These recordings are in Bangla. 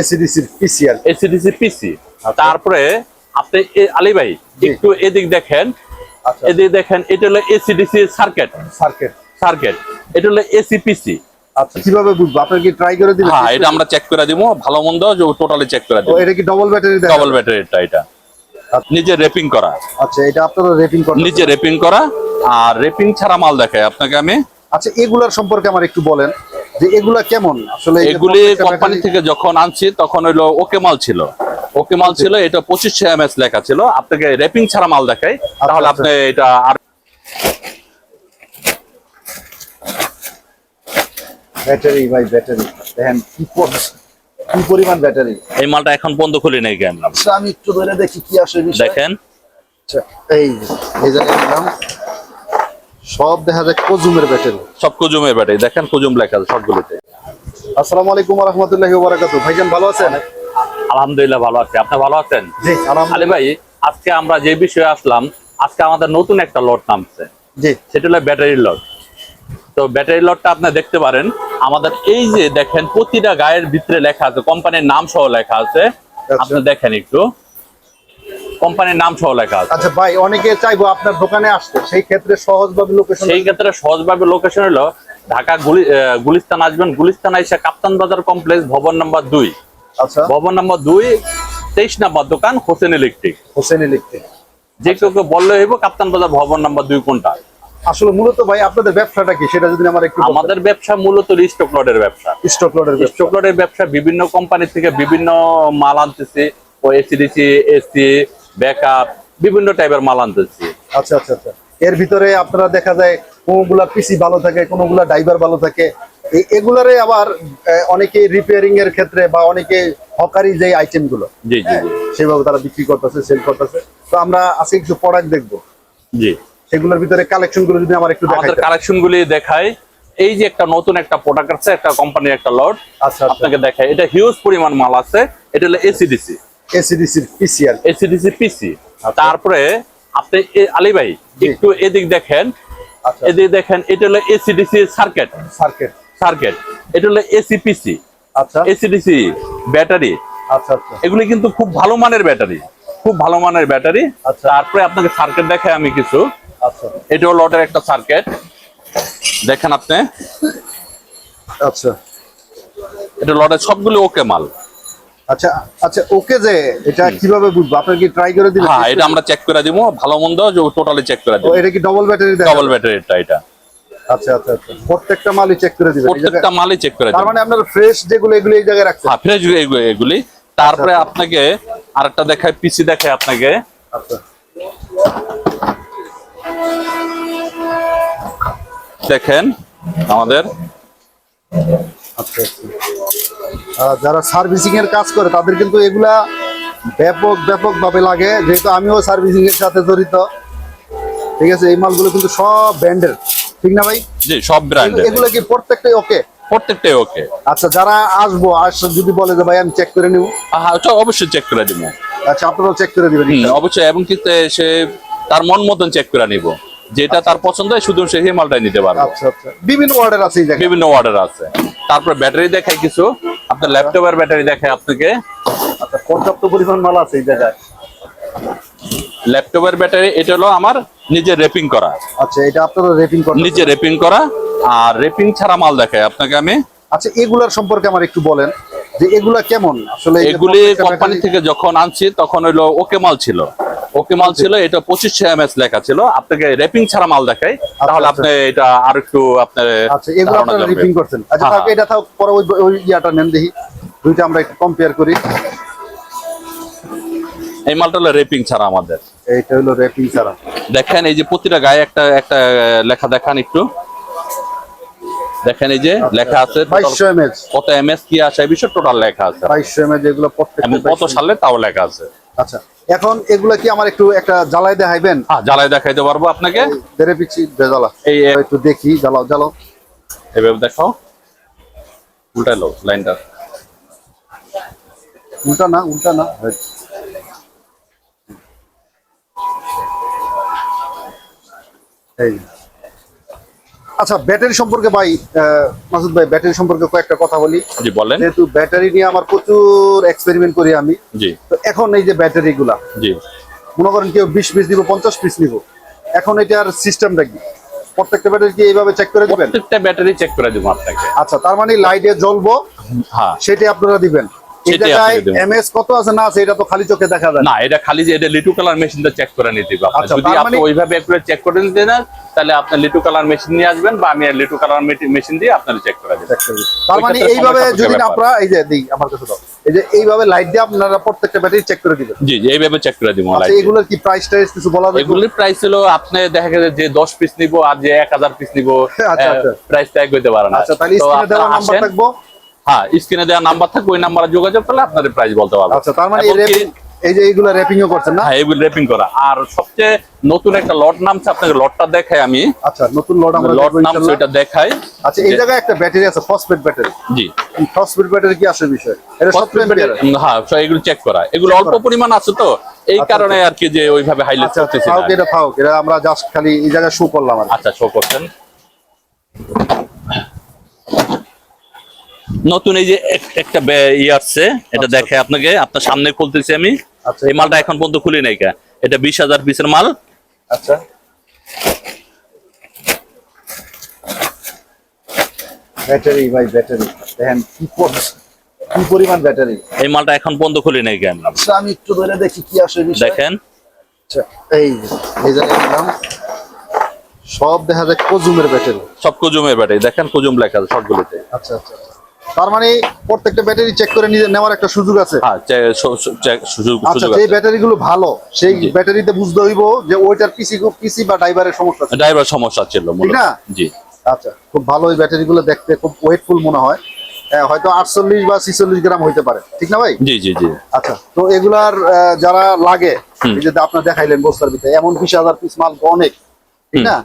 এসিডিসির পিসিআর এসিডিসি পিসি তারপরে আপনি আলী ভাই একটু এদিক দেখেন। আচ্ছা। এদিক দেখেন এটা হলো এসিডিসি সার্কিট সার্কিট সার্কিট এটা হলো এসিপিসি আচ্ছা কীভাবে বুঝব? কি ট্রাই করে দিবেন হ্যাঁ এটা আমরা চেক করে দিব ভালো মন্দ টোটালি চেক করে দিব। এটা কি ডবল ব্যাটারি দেয় ডবল ব্যাটারিটা এটা। নিজে রেপিং করা। আচ্ছা এটা আপনারা নিজে রেপিং করা। আর রেপিং ছাড়া মাল দেখায় আপনাকে আমি। আচ্ছা এগুলার সম্পর্কে আমার একটু বলেন। যে এগুলা কেমন? আসলে এগুলি কোম্পানি থেকে যখন আনছি তখন হইল ওকে মাল ছিল। ওকে মাল ছিল এটা পঁচিশশো এম লেখা ছিল। আপনাকে রেপিং ছাড়া মাল দেখায় তাহলে আচ্ছা। আপনি এটা আর ব্যাটারি ভাই ব্যাটারি দেখেন কি কি পরিমাণ ব্যাটারি এই মালটা এখন বন্ধ খুলি নাই আচ্ছা আমি একটু ধরে দেখি কি আসে দেখেন। আচ্ছা, এই এই জায়গায় নিলাম সব দেখা যায় কজুমের ব্যাটারি সব কুজুমের ব্যাটারি দেখেন কুজুম লেখা আছে সবগুলিতে। আসসালামু আলাইকুম রহমতুল্লাহি বারাকাতু ভাইজান ভালো আছেন? আলহামদুলিল্লাহ ভালো আছে। আপনি ভালো আছেন? জি আলী ভাই আজকে আমরা যে বিষয়ে আসলাম আজকে আমাদের নতুন একটা লট নামছে। জি। সেটা হলো ব্যাটারি লট তো ব্যাটারি লটটা আপনি দেখতে পারেন আমাদের এই যে দেখেন প্রতিটা গায়ের ভিতরে লেখা আছে কোম্পানির নাম সহ লেখা আছে। আপনি দেখেন একটু। কোম্পানির নাম সহ লেখা আছে। আচ্ছা ভাই অনেকে চাইব আপনার দোকানে আসতে। সেই ক্ষেত্রে সহজভাবে লোকেশন সেই ক্ষেত্রে সহজভাবে লোকেশন হলো ঢাকা গুলিস্তান আসবেন। গুলিস্তান এসে কাপ্তান বাজার কমপ্লেক্স ভবন নাম্বার দুই। আচ্ছা। ভবন নাম্বার দুই তেইশ নাম্বার দোকান হোসেন ইলেকট্রিক হোসেন ইলেকট্রিক যে কেউ কেউ বললে হইব কাপ্তান বাজার ভবন নাম্বার দুই কোনটা। আসলে মূলত ভাই আপনাদের ব্যবসাটা কি? সেটা যদি আমার একটু আমাদের ব্যবসা মূলত স্টক লটের ব্যবসা। স্টক লোডের ব্যবসা। স্টক লটের ব্যবসা বিভিন্ন কোম্পানি থেকে বিভিন্ন মাল আনতেছি ও এসিডিসি এসি ব্যাকআপ বিভিন্ন টাইপের মাল আনতেছি। আচ্ছা আচ্ছা আচ্ছা। এর ভিতরে আপনারা দেখা যায় কোনগুলা পিসি ভালো থাকে কোনগুলা ড্রাইভার ভালো থাকে। এগুলারে আবার অনেকে রিপেয়ারিং এর ক্ষেত্রে বা অনেকে হকারি যে আইটেমগুলো জি জি জি। সেভাবে তারা বিক্রি করতেছে সেল করতেছে। তো আমরা আজকে কিছু প্রোডাক্ট দেখব। জি। সেগুলোর ভিতরে কালেকশনগুলো যদি আমার একটু দেখাই কালেকশন গুলি দেখায় এই যে একটা নতুন একটা প্রোডাক্ট আছে একটা কোম্পানির একটা লট আচ্ছা আচ্ছা। আপনাকে দেখায় এটা হিউজ পরিমাণ মাল আছে। এটা হলো এসিডিসি এসিডিসির পিসিআর এসিডিসি পিসি আচ্ছা। তারপরে আপনি আলী ভাই একটু এদিক দেখেন। আচ্ছা। এদিক দেখেন এটা হলো এসিডিসি সার্কিট সার্কিট সার্কিট এটা হলো এসিপিসি আচ্ছা। AC DC battery. আচ্ছা আচ্ছা। এগুলি কিন্তু খুব ভালো মানের ব্যাটারি। খুব ভালো মানের ব্যাটারি। আচ্ছা। তারপরে আপনাকে সার্কিট দেখাই আমি কিছু। আচ্ছা। এটাও লটের একটা সার্কিট দেখেন আপনি। আচ্ছা। এটা লটের সবগুলো ওকে মাল। আচ্ছা আচ্ছা ওকে যে এটা কীভাবে বুঝব? আপনার কি ট্রাই করে দিবেন? হ্যাঁ এটা আমরা চেক করে দিব ভালো মন্দ টোটালি চেক করে দিব। এটা কি ডবল ব্যাটারি ডবল ব্যাটারিটা এটা। আচ্ছা আচ্ছা আচ্ছা প্রত্যেকটা মালই চেক করে দিবেন। এই প্রত্যেকটা মালই চেক করে তার মানে আপনার ফ্রেশ যেগুলো এগুলো এই জায়গায় রাখছেন? হ্যাঁ ফ্রেশ এগুলি। তারপরে আপনাকে আরেকটা দেখায় পিসি দেখায় আপনাকে। আচ্ছা। দেখেন আমাদের। আচ্ছা আচ্ছা। যারা সার্ভিসিং এর কাজ করে তাদের কিন্তু এগুলা ব্যাপক ব্যাপক ভাবে লাগে। যেহেতু আমিও সার্ভিসিং এর সাথে জড়িত। ঠিক আছে এই মালগুলো কিন্তু সব ব্র্যান্ডের ঠিক না ভাই? জি সব ব্র্যান্ডের এগুলো কি প্রত্যেকটাই ওকে প্রত্যেকটাই ওকে আচ্ছা যারা আসব আস যদি বলে যে ভাই আমি চেক করে নিব হ্যাঁ অবশ্যই চেক করে দিব আচ্ছা আপনারাও চেক করে দিবেন। অবশ্যই এবং সে তার মন মতন চেক করে নিব। যেটা তার পছন্দ হয় শুধু সে সেই মালটাই নিতে পারবে। আচ্ছা আচ্ছা। বিভিন্ন ওয়ার্ডের আছে বিভিন্ন অর্ডার আছে। তারপরে ব্যাটারি দেখায় কিছু। আপনার ল্যাপটপের ব্যাটারি দেখায় আপনাকে। আচ্ছা পর্যাপ্ত পরিমাণ মাল আছে এই জায়গায়? ল্যাপটপের ব্যাটারি এটা হলো আমার নিজে রেপিং করা। আচ্ছা এটা আপনারা করেন নিজে রেপিং করা আর রেপিং ছাড়া মাল দেখায় আপনাকে আমি। আচ্ছা এগুলার সম্পর্কে আমার একটু বলেন যে এগুলা কেমন? আসলে এগুলি কোম্পানি থেকে যখন আনছি তখন হইল ওকে মাল ছিল। ওকে মাল ছিল এটা পঁচিশশো এম লেখা ছিল। আপনাকে রেপিং ছাড়া মাল দেখায় তাহলে আচ্ছা। আপনি এটা আর একটু আপনার আচ্ছা। রিপিং করছেন। আচ্ছা হ্যাঁ, এটা থাক পরে ওই ইয়াটা নেন দেখি। দুইটা আমরা একটু কম্পেয়ার করি। এই মালটা হলো রেপিং ছাড়া আমাদের। এইটা হলো র্যাপিং ছাড়া। দেখেন এই যে প্রতিটা গায়ে একটা একটা লেখা দেখান একটু। দেখেন এই যে লেখা আছে কত এম এস কি আসে এই বিষয়ে টোটাল লেখা আছে। বাইশশো এমএচ এগুলো কত সালে তাও লেখা আছে। আচ্ছা। এখন এগুলা কি আমার একটু একটা জ্বালায় দেখাইবেন? জ্বালায় জ্বালাই দেখাইতে পারব আপনাকে। দেরে পিচ্ছি জ্বালা এই একটু দেখি জ্বালাও জ্বালাও। এভাবে দেখো। উল্টালো লাইনটা। উল্টা না উল্টা না। এই আচ্ছা ব্যাটারি সম্পর্কে ভাই মাসুদ ভাই ব্যাটারি সম্পর্কে কয়েকটা কথা বলি। জি বলেন। যেহেতু ব্যাটারি নিয়ে আমার প্রচুর এক্সপেরিমেন্ট করি আমি জি। তো এখন এই যে ব্যাটারি গুলা জি। মনে করেন কেউ বিশ পিস নিব পঞ্চাশ পিস নিব এখন এটার সিস্টেমটা কি? প্রত্যেকটা ব্যাটারি কি এইভাবে চেক করে দিবেন? প্রত্যেকটা ব্যাটারি চেক করে দিব আপনাকে। আচ্ছা তার মানে লাইটে জ্বলবো হ্যাঁ। সেটাই আপনারা দিবেন। এই সেটাই জায়গায় আপনাকে দেবো। এমএস কত আছে? না আছে এটা তো খালি চোখে দেখা যায়। না। না এটা খালি যে এটা লিটু কালার মেশিনটা চেক করে নিতে হবে আচ্ছা, যদি আপনি মানে- ওইভাবে একটু চেক করে নিতে না তাহলে আপনার লিটু কালার মেশিন নিয়ে আসবেন বা আমি লিটু কালার মেশিন দিয়ে আপনার চেক করে দেবো। Check করে দিবেন। তার মানে এইভাবে যদি আপনারা। এই যে দিই আমার কাছে দাও। এই যে এইভাবে লাইট দিয়ে আপনারা প্রত্যেকটা ব্যাটারি চেক করে দিবেন। জি জি এইভাবে চেক করে দিব আচ্ছা এগুলোর কি প্রাইস টাইস কিছু বলা এগুলির প্রাইস হলো আপনি দেখা গেছে যে দশ পিস নিব আর যে এক হাজার পিস নিব আচ্ছা, আচ্ছা। প্রাইস ট্যাগ হইতে পারে না। আচ্ছা তাহলে স্ক্রিনে দেওয়া নাম্বার থাকব। হ্যাঁ স্ক্রিনে দেওয়া নাম্বার থাকবে ওই নাম্বারে যোগাযোগ করলে আপনাদের প্রাইস বলতে পারব। আচ্ছা তার মানে এই যে এইগুলা র্যাপিংও করছেন না? হ্যাঁ এগুলো র্যাপিং করা। আর সবচেয়ে নতুন একটা লট নামছে আপনাকে লটটা দেখাই আমি। আচ্ছা নতুন লট আমরা লট নামছে ইনশাআল্লাহ। দেখাই। আচ্ছা এই জায়গায় একটা ব্যাটারি আছে ফসফেট ব্যাটারি জি। ফসফেট ব্যাটারি কি আসে বিষয়? এটা সত্তর এম্পিয়ার হ্যাঁ so এগুলো চেক করা। এগুলো অল্প পরিমাণ আছে তো এই আচ্ছা, কারণে আর কি যে ওইভাবে হাইলাইট আচ্ছা আচ্ছা করতেছি না। এটা থাক এটা আমরা জাস্ট খালি এই জায়গায় শো করলাম আর আচ্ছা শো করছেন। নতুন এই যে একটা ই আসছে এটা আচ্ছা। দেখে আপনাকে আপনার সামনে খুলতেছি আমি। আচ্ছা। এই মালটা এখন পর্যন্ত খুলি নাই কা? এটা বিশ হাজার পিসের মাল। আচ্ছা। ব্যাটারি ভাই ব্যাটারি। দেখেন কি কি পরিমাণ ব্যাটারি? এই মালটা এখন খুলি নাই কা আমি। আচ্ছা আমি একটু ধরে দেখি কি আসে দেখেন। এই সব দেখা যায় কজুমের ব্যাটারি। সব কুজুমের ব্যাটারি। দেখেন কুজুম লেখা আছে সবগুলোতে। আচ্ছা আচ্ছা। তার মানে প্রত্যেকটা ব্যাটারি চেক করে নিজে নেওয়ার একটা সুযোগ আছে। আচ্ছা যে ব্যাটারি গুলো ভালো সেই। ব্যাটারিতে বুঝতে হইব যে ওইটার পিসি পিসি বা ড্রাইভারের সমস্যা ড্রাইভার সমস্যা ছিল। না? জি। আচ্ছা খুব ভালো ওই ব্যাটারি গুলো দেখতে খুব ওয়েটফুল মনে হয়। হয়তো আটচল্লিশ বা ছিচল্লিশ গ্রাম হইতে পারে। ঠিক না ভাই? জি জি জি। আচ্ছা তো এগুলার যারা লাগে যে আপনার দেখাইলেন বস্তার ভিতরে এমন বিশ হাজার পিস মাল অনেক। ঠিক না?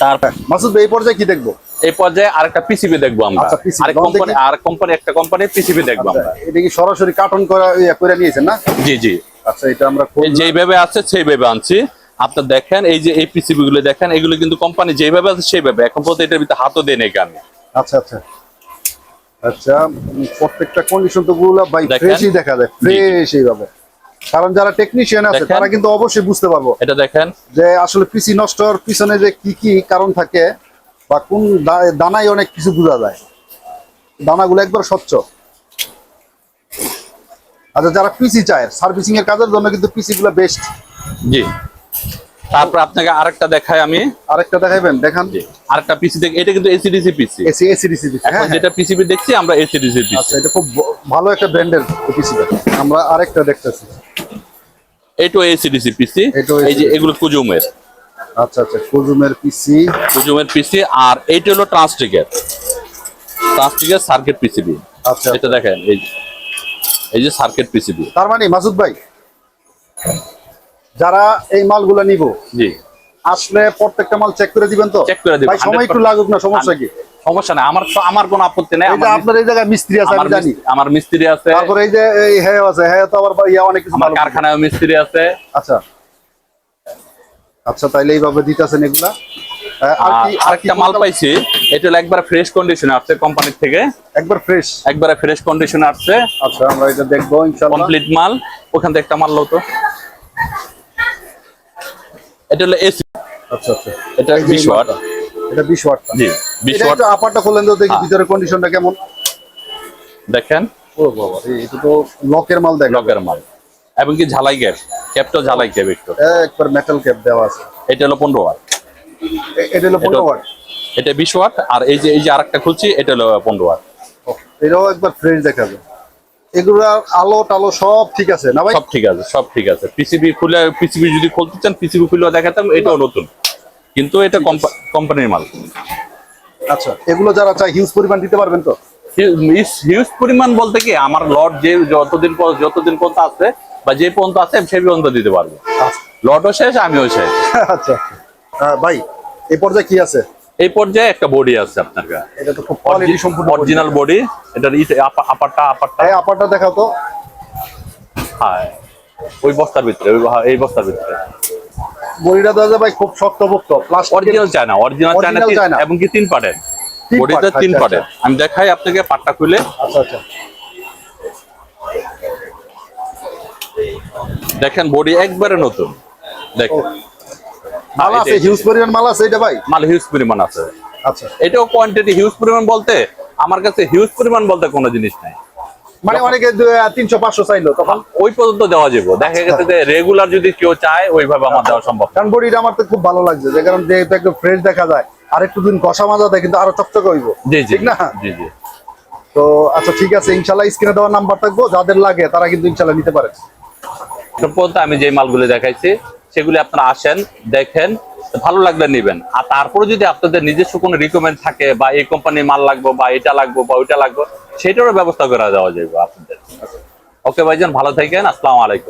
তারপর মাসুদ ভাই এই পর্যায়ে কি দেখব? এই পর্যায়ে আরেকটা পিসিবি দেখব আমরা। দাও কোম্পানি। আর কোম্পানি একটা কোম্পানি পিসিবি দেখব আচ্ছা, আমরা। এটা কি সরাসরি কার্টন করা করে নিয়েছেন না? জি জি। আচ্ছা এটা আমরা। যেইভাবে আছে সেইভাবে আনছি। আপনার দেখেন এই যে এই পিসিবি গুলো দেখেন এগুলো কিন্তু কোম্পানি যেভাবে আছে সেইভাবে। এখন পর্যন্ত এটার ভিতরে হাতও দেয় নাকি আমি আচ্ছা আচ্ছা। আচ্ছা প্রত্যেকটা কন্ডিশন তো গুলো বাই দেখেন। ফ্রেশই দেখা যায়। ফ্রেশ এইভাবে। কারণ যারা টেকনিশিয়ান আছে তারা কিন্তু অবশ্যই বুঝতে পারব এটা দেখেন। যে আসলে পিসি নষ্ট হওয়ার পিছনে যে কি কি কারণ থাকে। বা কোন দা- দানায় অনেক কিছু বোঝা যায়। দানাগুলো একবার স্বচ্ছ। আচ্ছা যারা পিসি চায় সার্ভিসিং এর কাজের জন্য কিন্তু পিসি গুলো বেস্ট জি। তারপর আপনাকে আরেকটা দেখাই আমি। আরেকটা দেখাইবেন দেখান। জি। আরেকটা পিসি দেখ এটা কিন্তু AC DC PC AC AC DC এখন হ্যাঁ হ্যাঁ। যেটা পিসিবি দেখছি আমরা এসিডিসি পিসি আচ্ছা এটা খুব ভালো একটা ব্র্যান্ডের পিসি আমরা আরেকটা দেখতেছি। এটাও এসিডিসি পিসি এই যে এগুলো কুজুমের। আচ্ছা আচ্ছা কুজুমের পিসি কুজুমের পিসি আর এইটা হলো ট্রান্সটিকের ট্রান্সটিকের সার্কিট পিসিবি আচ্ছা। এটা দেখেন এই এই যে সার্কিট পিসিবি তার মানে মাসুদ ভাই যারা এই মালগুলো নিব জি। আসলে প্রত্যেকটা মাল চেক করে দিবেন তো? Check করে দিবো, ভাই সময় একটু লাগুক না সমস্যা কি? সমস্যা নাই আমার আমার কোনো আপত্তি নেই আপনার এই জায়গায় মিস্ত্রি আছে আমি জানি। আমার মিস্ত্রি আছে। তারপরে এই যে এই হ্যাঁ আছে হ্যাঁ তো আবার ইয়া অনেক কিছু আমার কারখানায় মিস্ত্রি আছে। আচ্ছা। আচ্ছা তাইলে এইভাবে দিতেছেন এগুলা? আরেকটা মাল পাইছি এটা একবার ফ্রেশ কন্ডিশনে আসছে কোম্পানি থেকে। একবার ফ্রেশ একবারে ফ্রেশ কন্ডিশনে আসছে। আচ্ছা আমরা এটা দেখব ইনশাআল্লাহ। কমপ্লিট মাল ওখান থেকে একটা মাল লো তো। এটা হলো এসি আচ্ছা আচ্ছা। এটা এই 20 ওয়াট। এটা 20 ওয়াট জি 20 ওয়াট। একটু আপারটা খুললেন তো দেখি হ্যাঁ। ভিতরে কন্ডিশনটা কেমন। দেখেন। ও বাবা এটা তো লকের মাল লকের মাল। এবং কি ঝালাই গ্যাপ ক্যাপটা ঝালাই গ্যাপ একটু একবার মেটাল ক্যাপ দেওয়া আছে। এটা হলো পনেরো ওয়াট এটা হলো 15 ওয়াট এটা বিশ ওয়াট আর এই যে এই যে আরেকটা খুলছি এটা হলো পনেরো ওয়াট ও, এটাও একবার ফ্রেশ দেখাবে। এগুলো আলো টালো সব ঠিক আছে না ভাই? সব ঠিক আছে সব ঠিক আছে। পিসিবি খুলে পিসিবি যদি খুলতে চান পিসিবি খুলে দেখাতাম এটাও নতুন। কিন্তু এটা কোম্পানির মাল। আচ্ছা এগুলো যারা চায় হিউজ পরিমাণ দিতে পারবেন তো? হিউজ পরিমাণ বলতে কি আমার লট যে যতদিন পর যতদিন পর্যন্ত আছে বা যে পর্যন্ত আছে সেই পর্যন্ত দিতে পারব। আচ্ছা। লটও শেষ আমিও শেষ। আচ্ছা। ভাই এই পর্যায়ে কি আছে? এই পর্যায়ে একটা বডি আছে আপনার এটা তো খুব কোয়ালিটি সম্পূর্ণ অরিজিনাল বডি এটার আপারটা আপারটা। এই আপারটা দেখাও তো। হ্যাঁ। ওই বস্তার ভিতরে ওই এই বস্তার ভিতরে। বডিটা যায় ভাই খুব শক্তপোক্ত plastic original China original China. এবং কি তিন বডিতে পাট, তিন আচ্ছা, পাটের। আমি দেখাই আপনাকে পাটটা খুলে। আচ্ছা আচ্ছা। দেখেন বডি একবারে নতুন। দেখেন। মাল আছে হিউজ পরিমাণ মাল আছে এটা ভাই? মাল হিউজ পরিমাণ আছে। আচ্ছা। এটাও কোয়ান্টিটি হিউজ পরিমাণ বলতে আমার কাছে হিউজ পরিমাণ বলতে কোনো জিনিস নাই। মানে অনেকে তিনশো পাঁচশো চাইলো তখন? ওই পর্যন্ত দেওয়া যাবে। দেখা গেছে যে রেগুলার যদি কেউ চায় ওইভাবে আমার দেওয়া সম্ভব। কারণ বডিটা আমার তো খুব ভালো লাগছে যে কারণ যেহেতু একটু ফ্রেশ দেখা যায় আর একটু দিন কষা মাজা দেয় কিন্তু আরও চকচকে হইব। জি জি। ঠিক না? জি জি। তো আচ্ছা ঠিক আছে ইনশাল্লাহ স্ক্রিনে দেওয়ার নাম্বার থাকব যাদের লাগে তারা কিন্তু ইনশাল্লাহ নিতে পারে। পর্যন্ত আমি যে মালগুলো দেখাইছি, সেগুলি আপনারা আসেন, দেখেন, ভালো লাগলে নেবেন। আর তারপরে যদি আপনাদের নিজস্ব কোনো রিকমেন্ড থাকে, বা এই কোম্পানির মাল লাগবো, বা এটা লাগবো, বা ওইটা লাগবো, সেটারও ব্যবস্থা করা দেওয়া যাবে আপনাদের। ওকে ভাইজান, ভালো থাকেন, আসসালামু আলাইকুম।